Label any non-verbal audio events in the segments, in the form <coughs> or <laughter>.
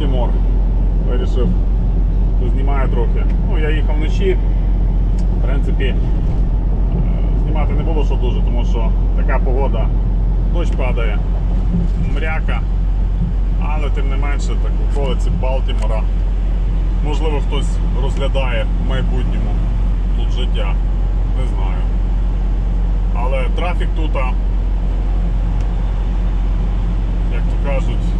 Балтімор. Вирішив познімаю трохи. Ну, я їхав вночі. В принципі, е, знімати не було що дуже, тому що така погода, дощ падає, мряка. Але тим не менше, так околиці Балтімора. Можливо, хтось розглядає в майбутньому тут життя. Не знаю. Але трафік тут, як то кажуть,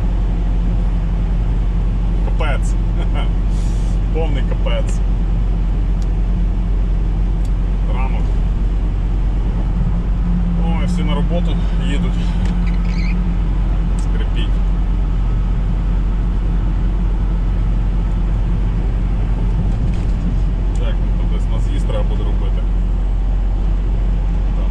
капець. <laughs> Повний капець. Ранок. Ой, всі на роботу їдуть. Скрипіть. Так, ну то десь на з'їзд треба буде робити. Так.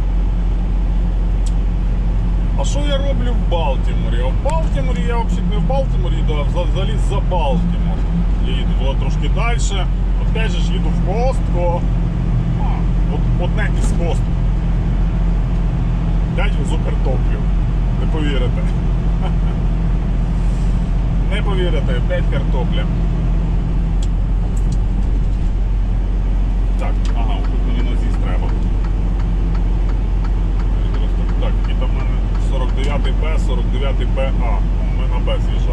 А що я роблю в Балтіморі? А в Балтіморі я взагалі не в Балтіморі їду, а взагалі за Балтімор. Я їду туди трошки далі. Опять же ж їду в Костко. От, одне із Костко. П'ять везу картоплю. Не повірите. <laughs> Не повірите, 5 картопля. Так, ага, тут мені на з'їзд треба. 49П, 49ПА. Ми на Б з'їжджаємо.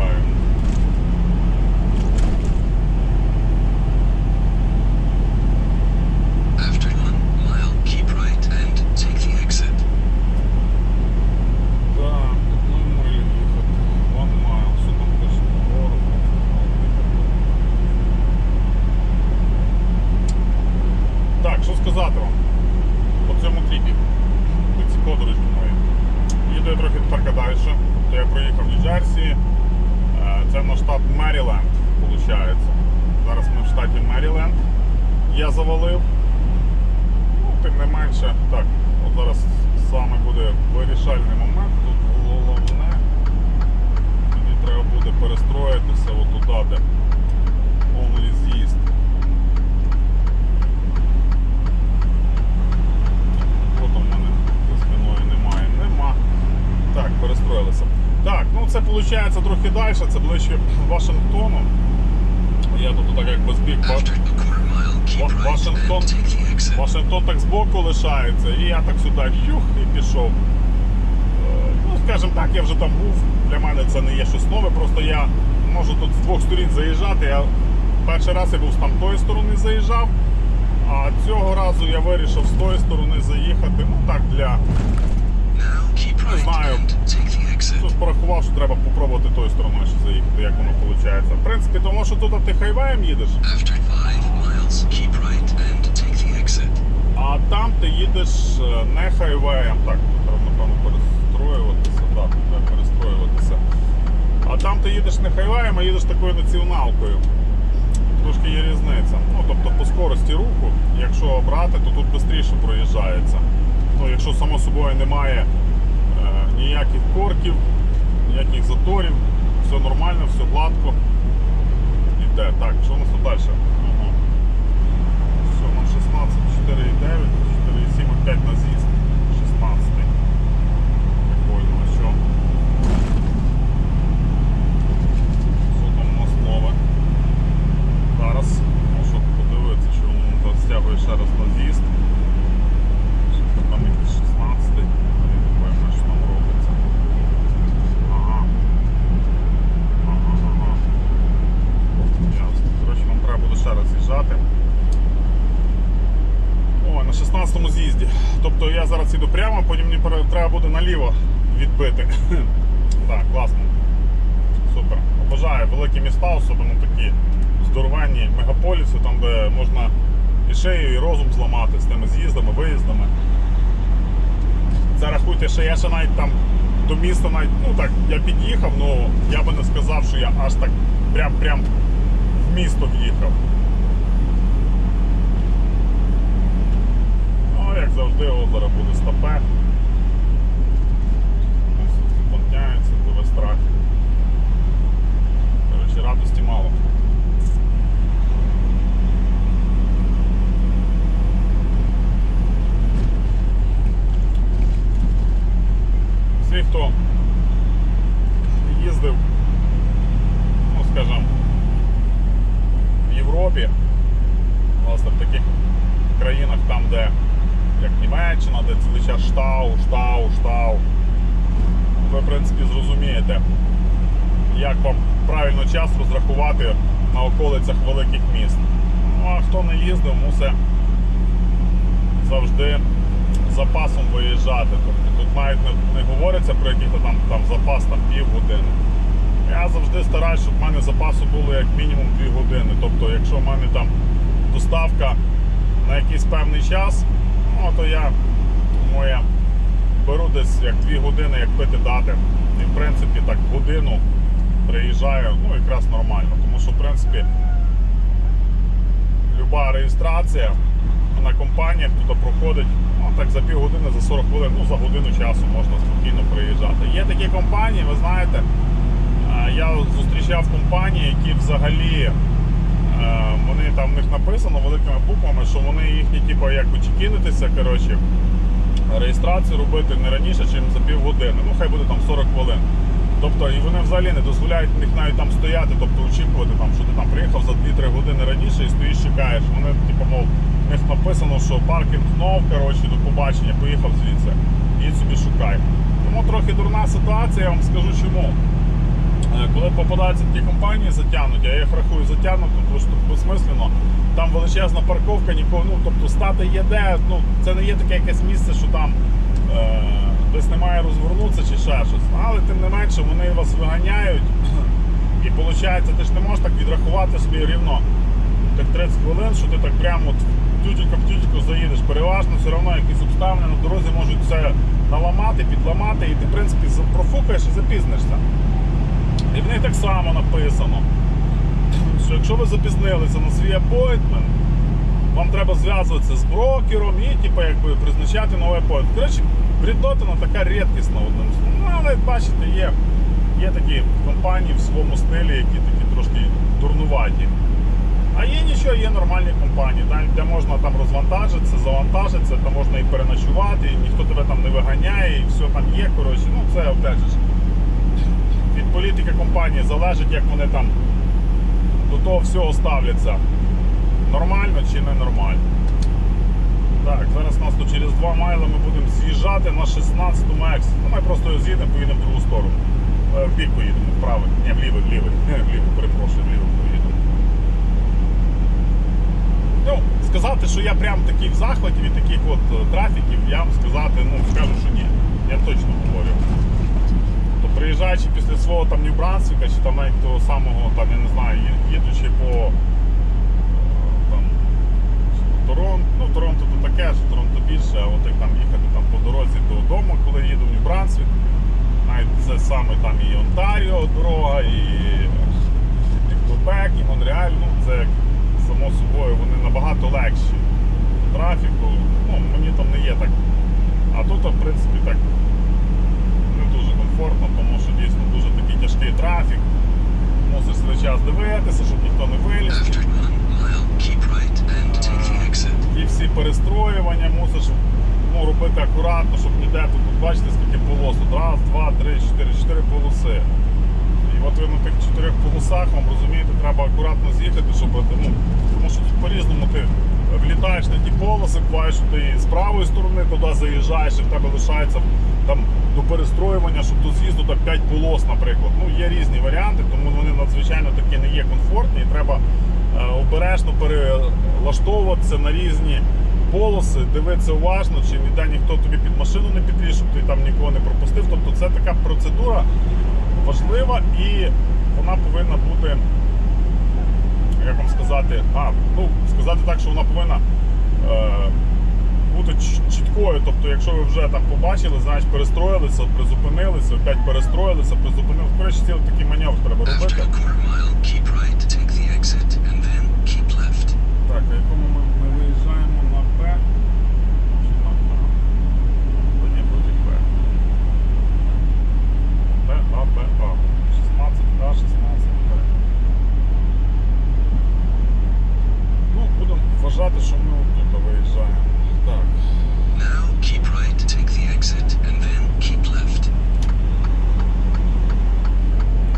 Ну трохи далі, це ближче Вашингтону. Я тут так якби збіг. exit. Вашингтон так збоку лишається, і я так сюди чух і пішов. Е, Ну, скажімо так, я вже там був. Для мене це не є щось нове, просто я можу тут з двох сторін заїжджати. Я перший раз я був з там тої сторони заїжджав, а цього разу я вирішив з тої сторони заїхати. Ну так для. Не знаю. Exit. Тут порахував, що треба попробувати тою стороною ще заїхати, як воно виходить. В принципі, тому що тут ти хайвеєм їдеш. After five miles, keep right and take the exit. А там ти їдеш е, не хайвеєм, так, треба, напевно, перестроюватися, так, треба перестроюватися. А там ти їдеш не хайвеєм, а їдеш такою націоналкою. Трошки є різниця. Ну, тобто по скорості руху, якщо брати, то тут швидше проїжджається. Ну, якщо само собою немає ніяких корків, ніяких заторів, все нормально, все гладко. Іде. Так, що у нас тут далі? Ага. Все, нам 16, 4,9, 4,7, опять на з'їзд. 16. Прикольно, що? Що там у нас нове? Зараз можу подивитися, що воно стягує ще раз на з'їзд. Що Там якийсь 16. Я не певно, що там робиться. Ага. Ага, ага. Ясно. Коротше, нам треба буде ще раз з'їжджати. О, на 16-му з'їзді. Тобто я зараз їду прямо, потім мені треба буде наліво відбити. <coughs> Так, класно. Супер. Обожаю великі міста, особливо такі здоровенні мегаполіси, там де можна і шею, і розум зламати з тими з'їздами, виїздами. Це рахуйте, що я ще навіть там до міста навіть, ну так, я під'їхав, ну я би не сказав, що я аж так прям-прям в місто в'їхав. Ну, як завжди, озеро буде стопе. Зупиняється, то весь трафік. Коротше, радості мало. Всі, хто їздив, ну скажімо, Німеччина, де цілий час штау, штау, штау. Ви, в принципі, зрозумієте, як вам правильно час розрахувати на околицях великих міст. Ну а хто не їздив, мусить завжди з запасом виїжджати. Тобто тут навіть не, не говориться про якийсь там, там запас там, півгодини. Я завжди стараюсь, щоб в мене запасу було як мінімум 2 години. Тобто, якщо в мене там доставка на якийсь певний час, ну то я моя беру десь як 2 години, як пити дати. І в принципі так годину приїжджаю, ну якраз нормально. Тому що в принципі люба реєстрація на компаніях тут проходить ну, так за півгодини, за 40 хвилин, ну за годину часу можна спокійно приїжджати. Є такі компанії, ви знаєте, я зустрічав компанії, які взагалі е, вони там в них написано великими буквами, що вони їхні, типу, якби чекінитися, коротше, реєстрацію робити не раніше, ніж за півгодини. Ну, хай буде там 40 хвилин. Тобто і вони взагалі не дозволяють них навіть там стояти, тобто очікувати, там, що ти там приїхав за 2-3 години раніше і стоїш, чекаєш. Вони, типу, мов, в них написано, що паркінг знов, коротше, до побачення, поїхав звідси. І собі шукай. Тому трохи дурна ситуація, я вам скажу чому. Е, Коли попадаються такі компанії затягнуті, я їх рахую затягнуто, тому що безсмислено. Там величезна парковка, нікого, ну тобто стати є де, ну це не є таке якесь місце, що там е, десь немає розвернутися чи ще щось. Але тим не менше вони вас виганяють. <clears throat> І виходить, ти ж не можеш так відрахувати собі рівно так 30 хвилин, що ти так прямо от тютілька в тютільку заїдеш. Переважно все одно якісь обставини на дорозі можуть все наламати, підламати, і ти, в принципі, профукаєш і запізнишся. І в них так само написано, що якщо ви запізнилися на свій апойтмент, вам треба зв'язуватися з брокером і типу, якби, призначати новий апойтмент. Коротше, бредотина така рідкісна. Ну, але бачите, є, є такі компанії в своєму стилі, які такі трошки дурнуваті. А є нічого, є нормальні компанії, де можна там розвантажитися, завантажитися, там можна і переночувати, і ніхто тебе там не виганяє, і все там є. Коротше, ну це опять. Від політики компанії залежить, як вони там до того всього ставляться. Нормально чи не нормально. Так, зараз нас тут через 2 майли ми будемо з'їжджати на 16-му ексі. Ну, ми просто з'їдемо, поїдемо в другу сторону. Е, В бік поїдемо, вправо. Ні, вліво, вліво, <laughs> вліво, перепрошую, вліво поїдемо. Ну, сказати, що я прям такий в захваті від таких от е, трафіків, я вам сказати, ну, скажу, що ні. Я точно говорю. То приїжджаючи після свого там Нью-Брансвіка, чи там навіть того самого, там, я не знаю, їдучи по е, там, Торонто, ну Торонто то таке ж, Торонто більше, а от як там їхати там по дорозі додому, коли їду в Нью-Брансвік, навіть це саме там і Онтаріо дорога, і, і Квебек, і Монреаль, ну це само собою, вони набагато легші трафіку. Ну, мені там не є так. А тут, в принципі, так не дуже комфортно, тому що дійсно дуже такий тяжкий трафік. Мусиш весь час дивитися, щоб ніхто не виліз. І всі перестроювання мусиш ну, робити акуратно, щоб ніде тут, тут бачите, скільки полос. Тут раз, два, три, чотири, чотири полоси. І от ви на тих чотирьох полосах, вам розумієте, треба акуратно з'їхати, щоб ну, тому що тут по-різному ти влітаєш на ті полоси, буваєш, що ти з правої сторони туди заїжджаєш, і в тебе лишається там до перестроювання, щоб до з'їзду так 5 полос, наприклад. Ну, є різні варіанти, тому вони надзвичайно такі не є комфортні. І треба е, обережно перелаштовуватися на різні полоси, дивитися уважно, чи ніде ніхто тобі під машину не підвіз, щоб ти там нікого не пропустив. Тобто це така процедура важлива і вона повинна бути, як вам сказати, а, ну, сказати так, що вона повинна е, бути чіткою. Тобто, якщо ви вже там побачили, знаєш, перестроїлися, призупинилися, опять перестроїлися, призупинилися. Коротше, цілий такий маневр треба робити. a quarter mile, keep right, take the exit, and then keep left. Так, на якому ми, ми виїжджаємо на Б. Чи на А? Та ні, вроді Б. Б, А, Б, А. 16, А, 16, Б. Ну, будемо вважати, що ми тут виїжджаємо. Так. Now keep right, take the exit, and then keep left.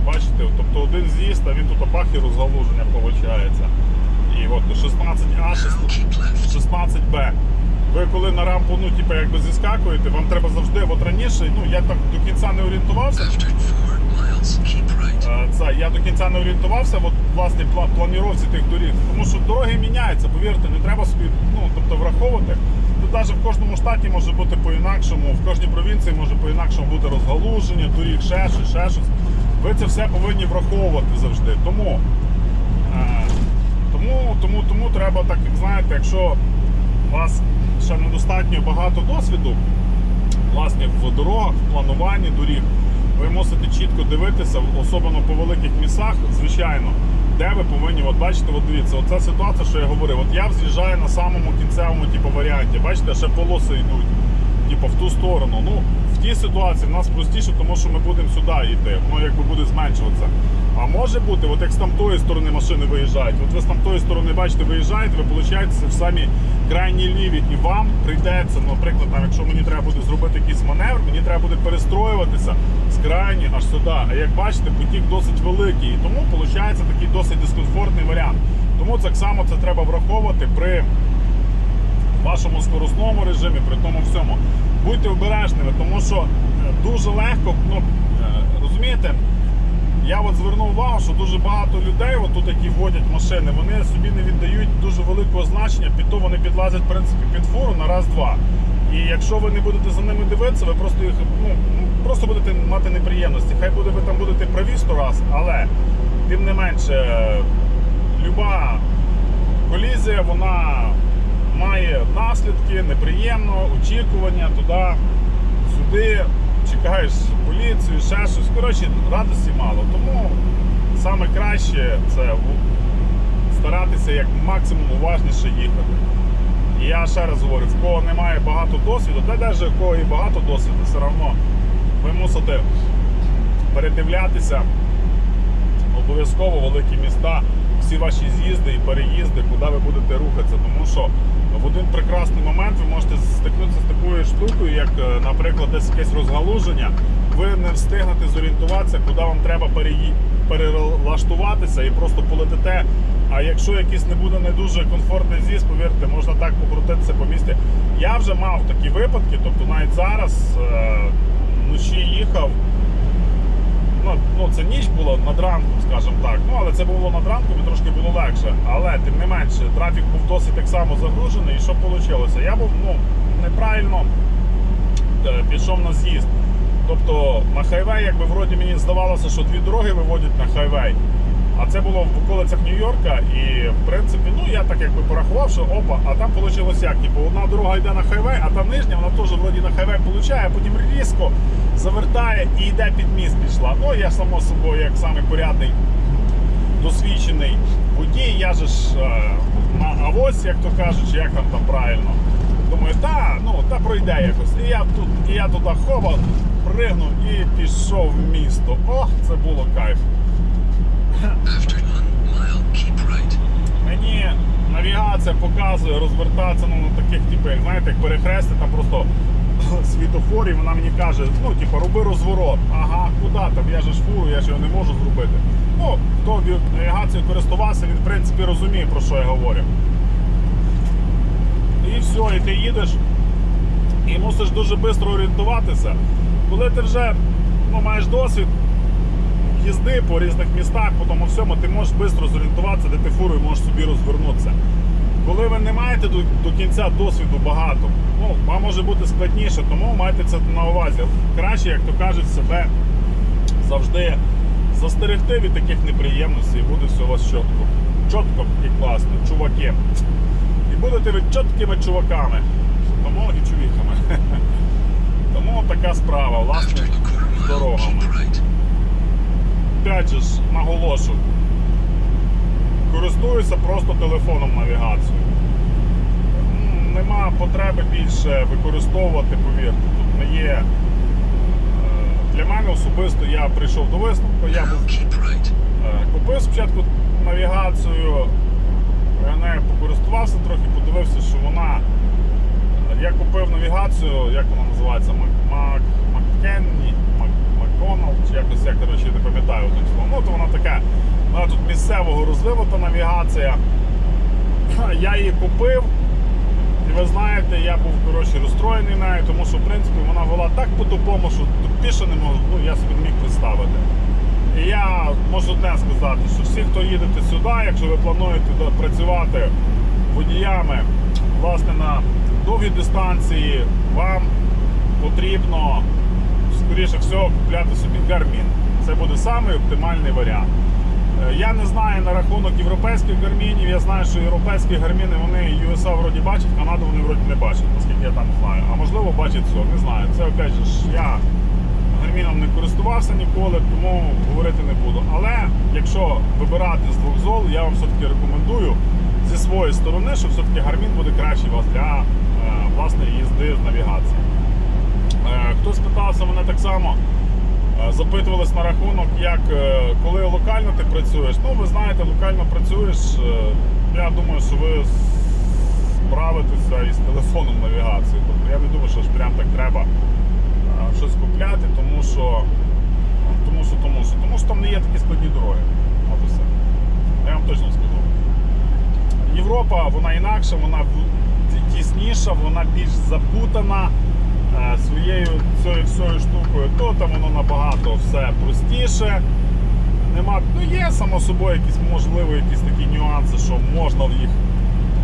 Бачите, тобто один з'їзд, а він тут опах і розгалуження виходить. І от 16А, Now keep left. 16Б. Ви коли на рампу, ну, типу, якби зіскакуєте, вам треба завжди, от раніше, ну я так до кінця не орієнтувався. After 4 miles, keep right. Е, Це я до кінця не орієнтувався от, власне пла- планіровці тих доріг, тому що дороги міняються, повірте, не треба собі ну, тобто, враховувати. Тут навіть в кожному штаті може бути по-інакшому, в кожній провінції може по-інакшому бути розгалуження, доріг, ще щось, ще щось. Ви це все повинні враховувати завжди. Тому, е, тому, тому, тому треба так, як знаєте, якщо у вас ще недостатньо багато досвіду, власне, в дорогах, в плануванні доріг. Ви мусите чітко дивитися, особливо по великих містах, звичайно, де ви повинні, от бачите, от дивіться, оця ситуація, що я говорив, от я з'їжджаю на самому кінцевому типу, варіанті. Бачите, ще полоси йдуть, типу, в ту сторону. Ну, в тій ситуації в нас простіше, тому що ми будемо сюди йти, воно якби буде зменшуватися. А може бути, от як з там тої сторони машини виїжджають, от ви з там тої сторони, бачите, виїжджаєте, ви получаєте в самі крайні ліві, і вам прийдеться, ну, наприклад, там, якщо мені треба буде зробити якийсь маневр, мені треба буде перестроюватися з крайні аж сюди. А як бачите, потік досить великий, і тому виходить такий досить дискомфортний варіант. Тому так само це треба враховувати при вашому скоростному режимі, при тому всьому. Будьте обережними, тому що е, дуже легко, ну е, розумієте, я от звернув увагу, що дуже багато людей, тут, які водять машини, вони собі не віддають дуже великого значення, під то вони підлазять в принципі під фуру на раз-два. І якщо ви не будете за ними дивитися, ви просто їх ну, просто будете мати неприємності. Хай буде ви там будете праві сто раз, але тим не менше, люба колізія, вона має наслідки, неприємно, очікування туди, сюди, чекаєш поліцію, ще щось. Коротше, радості мало. Тому саме краще це старатися як максимум уважніше їхати. І я ще раз говорю, в кого немає багато досвіду, та навіть в кого і багато досвіду, все одно ви мусите передивлятися обов'язково великі міста, всі ваші з'їзди і переїзди, куди ви будете рухатися. Тому що в один прекрасний момент ви можете стикнутися з такою штукою, як, е, наприклад, десь якесь розгалуження. Ви не встигнете зорієнтуватися, куди вам треба переї... перелаштуватися і просто полетите. А якщо якийсь не буде не дуже комфортний з'їзд, повірте, можна так покрутитися по місті. Я вже мав такі випадки, тобто навіть зараз е, вночі їхав. Ну, ну, це ніч була над ранком, скажімо так. Ну, але це було над ранком і трошки було легше. Але тим не менше, трафік був досить так само загружений. І що вийшло? Я був ну, неправильно е, пішов на з'їзд. Тобто на хайвей, якби вроді мені здавалося, що дві дороги виводять на хайвей. А це було в околицях Нью-Йорка, і в принципі, ну я так якби порахував, що опа, а там вийшло як? Типу, одна дорога йде на хайвей, а та нижня, вона теж вроді на хайвей получає, а потім різко завертає і йде під міст пішла. Ну я само собою, як самий порядний, досвідчений водій, я же ж е, на авось, як то кажуть, як там там правильно. Думаю, та, ну та пройде якось. І я тут, і я туди хоба, пригнув і пішов в місто. Ох, це було кайф. After 1 mile, keep right. Мені навігація показує розвертатися ну, на таких, типу, як знаєте, як перехрести, там просто <laughs> світофор, вона мені каже, ну, типу, роби розворот. Ага, куди там? Я ж фуру, я ж його не можу зробити. Ну, хто ві- навігацією користувався, він в принципі розуміє, про що я говорю. І все, і ти їдеш і мусиш дуже швидко орієнтуватися. Коли ти вже ну, маєш досвід, їзди по різних містах, по тому всьому, ти можеш швидко зорієнтуватися, де ти фурою можеш собі розвернутися. Коли ви не маєте до, до кінця досвіду багато, ну, вам може бути складніше, тому майте це на увазі. Краще, як то кажуть, себе завжди застерегти від таких неприємностей, і буде все у вас чітко. Чітко і класно, чуваки. І будете ви чіткими чуваками. Тому і чувіхами. <laughs> Тому така справа, власне, з дорогами. Опять же ж наголошую. Користуюся просто телефоном навігацією. Нема потреби більше використовувати, повірте. Тут не є. е, Для мене особисто я прийшов до висновку, я. Е, Купив спочатку навігацію, я нею покористувався трохи, подивився, що вона. Я купив навігацію, як вона називається? Мак, Мак, Маккенні, Мак, чи якось я коротше, не пам'ятаю одним словом. Ну, то вона така, вона тут місцевого розвивата навігація. <clears throat> Я її купив. І ви знаєте, я був коротше розстроєний нею, тому що в принципі вона вела так по-тупому, що тупіше не можу, ну я собі не міг представити. І я можу одне сказати, що всі, хто їдете сюди, якщо ви плануєте працювати водіями власне на довгій дистанції, вам потрібно скоріше всього купляти собі Garmin. Це буде самий оптимальний варіант. Е, Я не знаю на рахунок європейських гармінів. Я знаю, що європейські гарміни вони USA вроді бачать, Канаду вони вроді не бачать, наскільки я там знаю. А можливо бачать все, не знаю. Це опять же я гарміном не користувався ніколи, тому говорити не буду. Але якщо вибирати з двох зол, я вам все-таки рекомендую зі своєї сторони, що все-таки гармін буде кращий вас для е, власне їзди з навігації. Е, Хтось питався мене так само, е, запитувались на рахунок, як е, коли локально ти працюєш. Ну, ви знаєте, локально працюєш. Я думаю, що ви справитеся із телефоном навігації. Тобто я не думаю, що ж прям так треба щось купляти, тому що тому що, тому що, тому що там не є такі складні дороги. От все. Я вам точно скажу. Європа вона інакша, вона тісніша, вона більш запутана своєю цією всією штукою. То там воно набагато все простіше. Нема, ну є само собою якісь можливо якісь такі нюанси, що можна в їх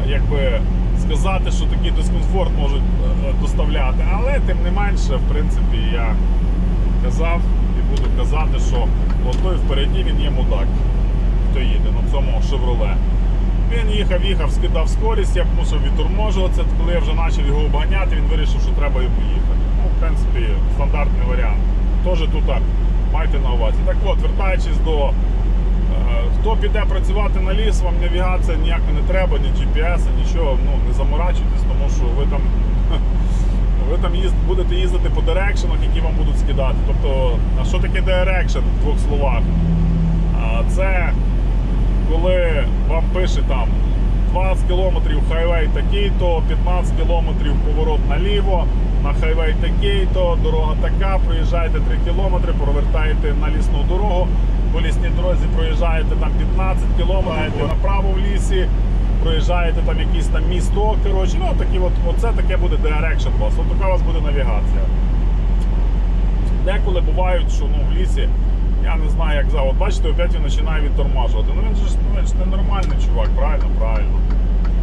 якби сказати, що такий дискомфорт можуть е, доставляти. Але тим не менше, в принципі, я казав і буду казати, що отой впереді він є мудак, хто їде на цьому шевроле. Він їхав, їхав, скидав скорість, я мусив відторможуватися. Коли я вже почав його обганяти, він вирішив, що треба йому їхати. Ну, в принципі, стандартний варіант. Теж тут так, майте на увазі. Так от, вертаючись до. е, Хто піде працювати на ліс, вам навігація ніяка не треба, ні GPS, нічого, ну не заморачуйтесь, тому що ви там, <laughs> ви там їзд, будете їздити по дирекшенах, які вам будуть скидати. Тобто, а що таке дирекшн в двох словах? Це коли вам пише там 20 кілометрів хайвей такий-то, 15 кілометрів поворот наліво, на хайвей такий-то, дорога така, проїжджаєте 3 кілометри, провертаєте на лісну дорогу, по лісній дорозі проїжджаєте там 15 кілометрів, направо в лісі, проїжджаєте там якийсь там місто, коротше, ну такі от, оце таке буде direction у вас, от така у вас буде навігація. Деколи бувають, що ну, в лісі, я не знаю, як за. От бачите, опять він починає відтормажувати. Ну він же ж ну, він ж ненормальний чувак, правильно, правильно.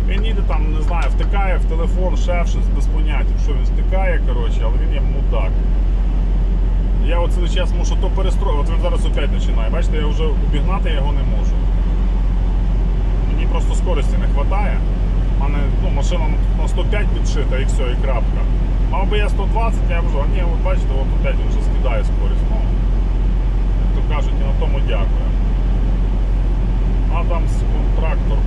Він їде там, не знаю, втикає в телефон, ще щось без поняття, що він втикає, коротше, але він є мудак. Я от час мушу то перестроїти. От він зараз опять починає. Бачите, я вже обігнати його не можу. Мені просто скорості не вистачає. У мене ну, машина на 105 підшита і все, і крапка. Мав би я 120, я вже, ні, от бачите, от опять він вже скидає скорість. Ну, кажуть, і на тому дякую. Адамс контрактор.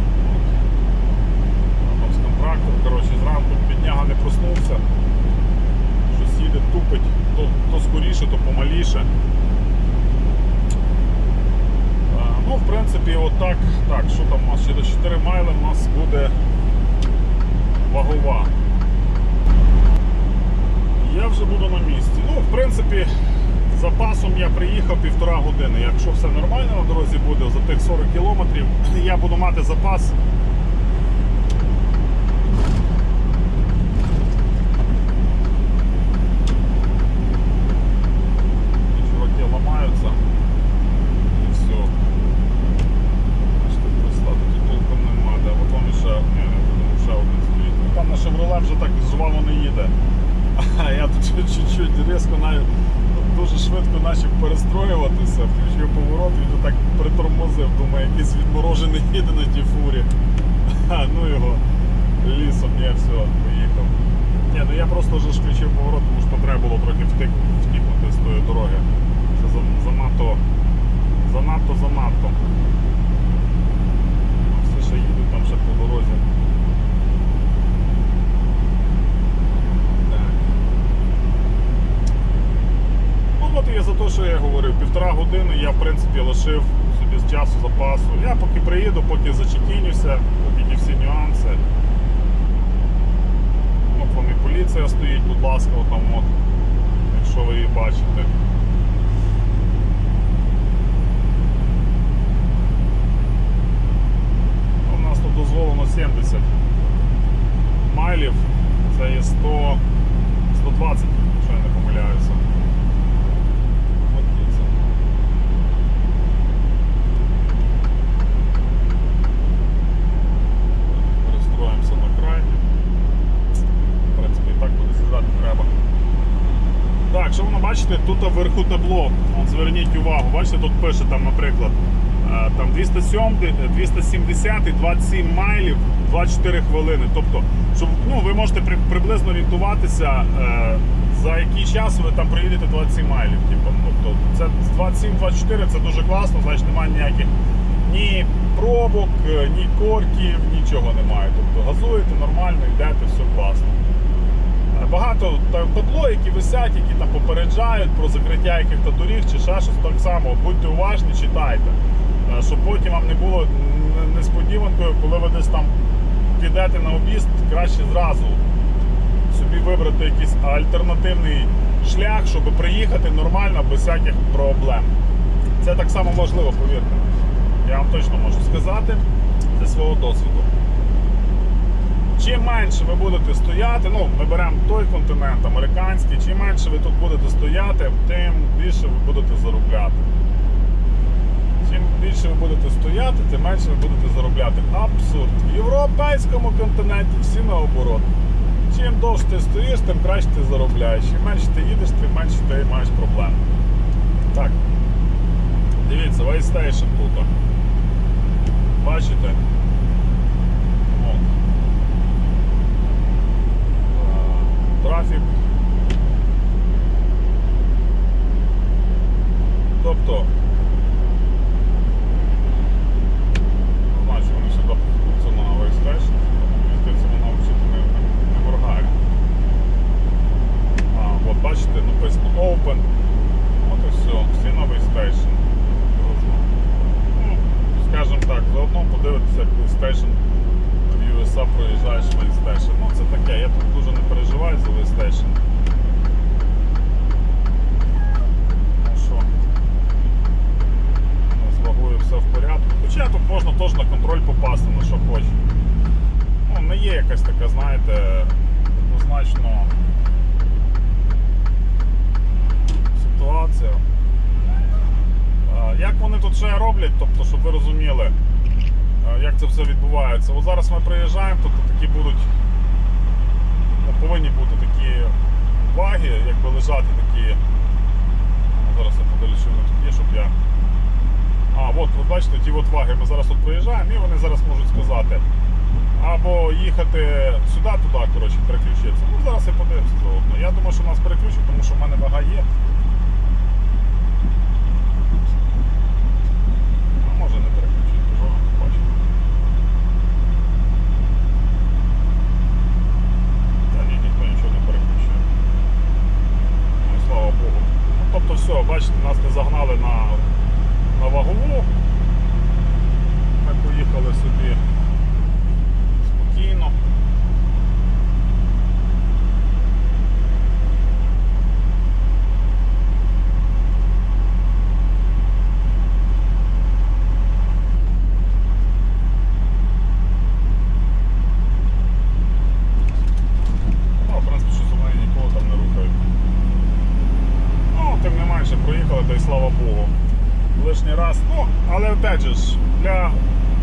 Адамс контрактор, коротше, зранку бідняга не проснувся. Щось їде, тупить, то, то скоріше, то помаліше. Ну, в принципі, отак. Так, що там у нас? Через 4 майли у нас буде вагова. Я вже буду на місці. Ну, в принципі, запасом я приїхав півтора години. Якщо все нормально на дорозі буде, за тих 40 кілометрів <clears throat> я буду мати запас. Стоїть. Ну, вже так жваво не їде. <laughs> А я тут чуть- <laughs> чуть-чуть різко навіть дуже швидко почав перестроюватися, включив поворот, він так притормозив, думаю, якийсь відморожений <laughs> їде на тій фурі. Ха, ну його лісом, я все, поїхав. Ні, ну я просто вже включив поворот, тому що треба було трохи втик, втікнути з тої дороги. Це занадто, занадто, занадто. Все ще їдуть там ще по дорозі. Так. От є за те, що я говорив, півтора години я в принципі лишив собі з часу запасу. Я поки приїду, поки зачекінюся, поки всі нюанси. От вони поліція стоїть, будь ласка, отам от, якщо ви її бачите. У нас тут дозволено 70 майлів 100, 120, якщо я не помиляюся. От і це. Перестроїмося на крайні. В принципі, і так буде з'їжджати треба. Так, що воно бачите, тут вверху табло. Зверніть увагу, бачите, тут пише там, наприклад, е, там 207, 270 і 27 майлів 24 хвилини. Тобто, щоб ну, ви можете при- приблизно орієнтуватися, е, за який час ви там проїдете 27 майлів. Типу, тобто, це 27-24 це дуже класно, значить немає ніяких ні пробок, е, ні корків, нічого немає. Тобто газуєте нормально, йдете, все класно. Багато та- табло, які висять, які там попереджають про закриття яких-то доріг чи ще щось так само. Будьте уважні, читайте. Е, Щоб потім вам не було несподіванкою, коли ви десь там підете на об'їзд, краще зразу собі вибрати якийсь альтернативний шлях, щоб приїхати нормально без всяких проблем. Це так само важливо, повірте. Я вам точно можу сказати зі свого досвіду. Чим менше ви будете стояти, ну ми беремо той континент, американський, чим менше ви тут будете стояти, тим більше ви будете заробляти. Чим більше ви будете стояти, тим менше ви будете заробляти. Абсурд. В європейському континенті всі наоборот. Чим довше ти стоїш, тим краще ти заробляєш. Чим менше ти їдеш, тим менше ти маєш проблем. Так. Дивіться, Вайстейшн тут. Бачите? От. Е, Трафік. Тобто. Не знаю, чи вони сюди попадуться на Вайстейшн. Мені здається, вона взагалі не, не, не моргає. А, от бачите, написано Open. От і все, всі на Вайстейшн. Ну, скажімо так, заодно подивитися, як PlayStation в USA проїжджаєш PlayStation. Ну це таке, я тут дуже не переживаю за PlayStation. Ну що, ну, з вагою все в порядку. Хоча тут можна теж на контроль попасти, на що хочеш. Ну, не є якась така, знаєте, однозначно ситуація. А, Як вони тут ще роблять, тобто, щоб ви розуміли, а, як це все відбувається. От зараз ми приїжджаємо, тут такі будуть, ну, повинні бути такі ваги, якби лежати такі. Ну, Зараз я подивлюсь, що вони тут є, щоб я. А, от ви бачите, ті от ваги. Ми зараз тут приїжджаємо і вони зараз можуть сказати. Або їхати сюди, туди, коротше, переключитися. Ну, зараз я подивимося заодно. Я думаю, що нас переключать, тому що в мене вага є. А може не переключить, дуже бачимо. Та ні, ніхто нічого не переключує. Ну, і слава Богу. Ну, тобто все, бачите, нас не загнали на, на вагову. Ми поїхали собі спокійно. Ну, в принципі, що за мене нікого там не рухають. Ну, тим не менше, проїхали, та й слава Богу. Лишній. Ну, але опять же для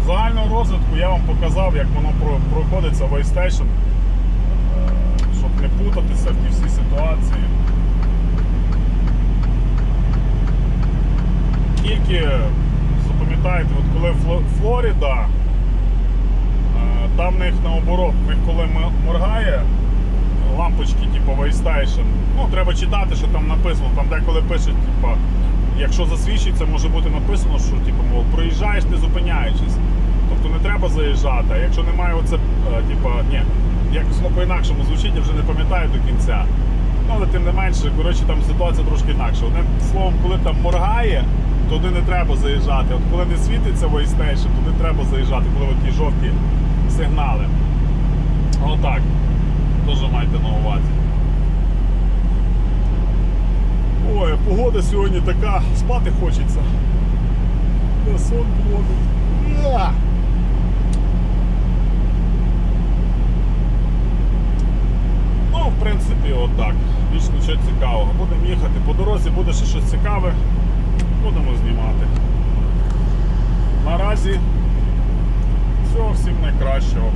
загального розвитку я вам показав, як воно проходиться в iStation, е, щоб не путатися в ті всі ситуації. Тільки запам'ятайте, от коли Фло- Флорида, е, там в них наоборот, в них коли моргає лампочки, типу Waystation, ну треба читати, що там написано. Там деколи пишуть, типу, якщо засвідчиться, може бути написано, що типу, мов, проїжджаєш не зупиняючись. Тобто не треба заїжджати. Якщо немає оце, е, типу, ні, якось воно по-інакшому звучить, я вже не пам'ятаю до кінця. Ну, але тим не менше, коротше, там ситуація трошки інакша. Одним словом, коли там моргає, туди не треба заїжджати. От коли не світиться Waystation, туди треба заїжджати, коли от ті жовті сигнали. Отак. Теж майте на увазі. Ой, погода сьогодні така, спати хочеться. Та сон плодить. Ну, цікавого. Будемо їхати. По дорозі буде ще щось цікаве. Будемо знімати. Наразі всього всім найкращого.